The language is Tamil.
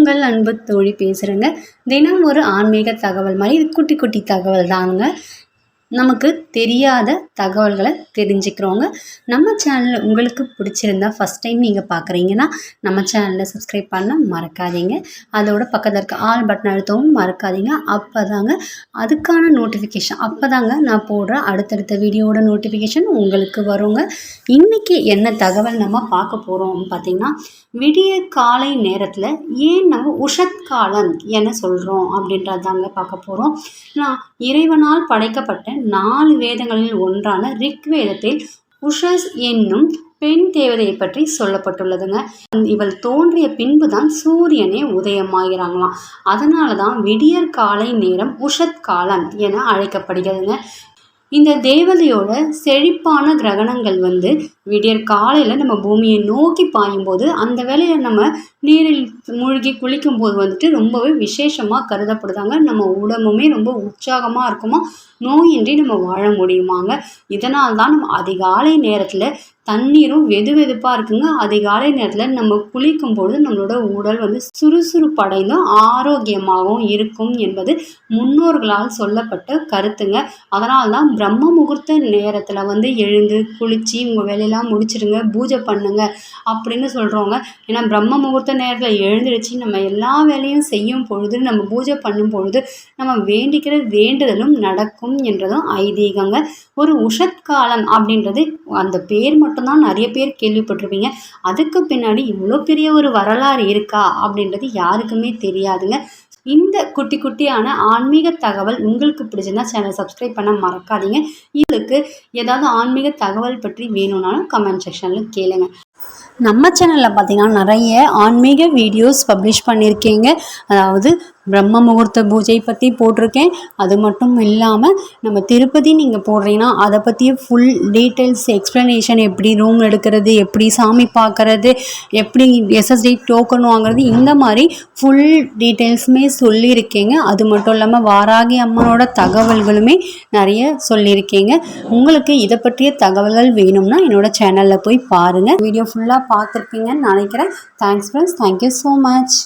உங்கள் அன்பு தோழி பேசுகிறேங்க தினம் ஒரு ஆன்மீக தகவல் மாதிரி இது குட்டி குட்டி தகவல் தாங்க. நமக்கு தெரியாத தகவல்களை தெரிஞ்சுக்கிறோங்க நம்ம சேனலில் உங்களுக்கு பிடிச்சிருந்தா ஃபஸ்ட் டைம் நீங்கள் பார்க்குறீங்கன்னா நம்ம சேனலை சப்ஸ்கிரைப் பண்ண மறக்காதீங்க. அதோட பக்கத்தில் இருக்க ஆல் பட்டன் அழுத்தவும் மறக்காதீங்க. அப்போ தாங்க அதுக்கான நோட்டிஃபிகேஷன் அப்போ தாங்க நான் போடுற அடுத்தடுத்த வீடியோட நோட்டிஃபிகேஷன் உங்களுக்கு வருங்க. இன்றைக்கி என்ன தகவல் நம்ம பார்க்க போகிறோம் பார்த்திங்கன்னா விடிய காலை நேரத்தில் ஏன் நம்ம உஷத் காலம் என சொல்கிறோம் அப்படின்றது தாங்க பார்க்க போகிறோம் நான் இறைவனால் படைக்கப்பட்ட நாலு வேதங்களில் ஒன்றான ரிக்வேதத்தில் உஷஸ் என்னும் பெண் தேவதையை பற்றி சொல்லப்பட்டுள்ளதுங்க. இவள் தோன்றிய பின்பு தான் சூரியனே உதயமாகிறாங்களாம். அதனால தான் விடியற் காலை நேரம் உஷத் காலம் என அழைக்கப்படுகிறதுங்க. இந்த தேவதையோட செழிப்பான கிரகணங்கள் வந்து விடியற் காலையில் நம்ம பூமியை நோக்கி பாயும்போது அந்த வேலையில் நம்ம நீரில் மூழ்கி குளிக்கும் போது வந்துட்டு ரொம்பவே விசேஷமாக கருதப்படுதாங்க. நம்ம உடம்புமே ரொம்ப உற்சாகமாக இருக்குமா? நோயின்றி நம்ம வாழ முடியுமாங்க. இதனால் தான் நம்ம அதிகாலை நேரத்தில் தண்ணீரும் வெது வெதுப்பாக இருக்குங்க. அதிகாலை நேரத்தில் நம்ம குளிக்கும் பொழுது நம்மளோட உடல் வந்து சுறுசுறுப்படைந்தும் ஆரோக்கியமாகவும் இருக்கும் என்பது முன்னோர்களால் சொல்லப்பட்ட கருத்துங்க. அதனால தான் பிரம்ம முகூர்த்த நேரத்தில் வந்து எழுந்து குளித்து உங்கள் வேலையெல்லாம் முடிச்சிடுங்க பூஜை பண்ணுங்க அப்படின்னு சொல்கிறவங்க ஏன்னா பிரம்ம முகூர்த்த நேரத்தில் எழுந்திருச்சு நம்ம எல்லா வேலையும் செய்யும் பொழுது நம்ம பூஜை பண்ணும் பொழுது நம்ம வேண்டிக்கிற வேண்டுதலும் நடக்கும் என்றதும் ஐதீகங்க. ஒரு உஷத்காலம் அப்படின்றது அந்த பேர் மட்டும் மட்டும்தான் நிறைய பேர் கேள்விப்பட்டிருப்பீங்க. அதுக்கு பின்னாடி இவ்வளோ பெரிய ஒரு வரலாறு இருக்கா அப்படின்றது யாருக்குமே தெரியாதுங்க. இந்த குட்டி குட்டியான ஆன்மீக தகவல் உங்களுக்கு பிடிச்சிருந்தா சேனல் சப்ஸ்கிரைப் பண்ண மறக்காதீங்க. இதுக்கு ஏதாவது ஆன்மீக தகவல் பற்றி வேணும்னாலும் கமெண்ட் செக்ஷனில் கேளுங்க. நம்ம சேனலில் பார்த்தீங்கன்னா நிறைய ஆன்மீக வீடியோஸ் பப்ளிஷ் பண்ணியிருக்கீங்க. அதாவது பிரம்ம முகூர்த்த பூஜை பற்றி போட்டிருக்கேன். அது மட்டும் இல்லாமல் நம்ம திருப்பதி நீங்கள் போடுறீங்கன்னா அதை பற்றிய ஃபுல் டீட்டெயில்ஸ் எக்ஸ்ப்ளனேஷன் எப்படி ரூம் எடுக்கிறது எப்படி சாமி பார்க்குறது எப்படி எஸ்எஸ்டி டோக்கன் வாங்குறது இந்த மாதிரி ஃபுல் டீட்டெயில்ஸுமே சொல்லியிருக்கேங்க. அது மட்டும் இல்லாமல் வாராகி அம்மனோட தகவல்களுமே நிறைய சொல்லியிருக்கேங்க. உங்களுக்கு இதை பற்றிய தகவல்கள் வேணும்னா என்னோடய சேனலில் போய் பாருங்கள் வீடியோ ஃபுல்லாக பார்த்துருப்பீங்கன்னு நினைக்கிறேன். Thanks friends thank you so much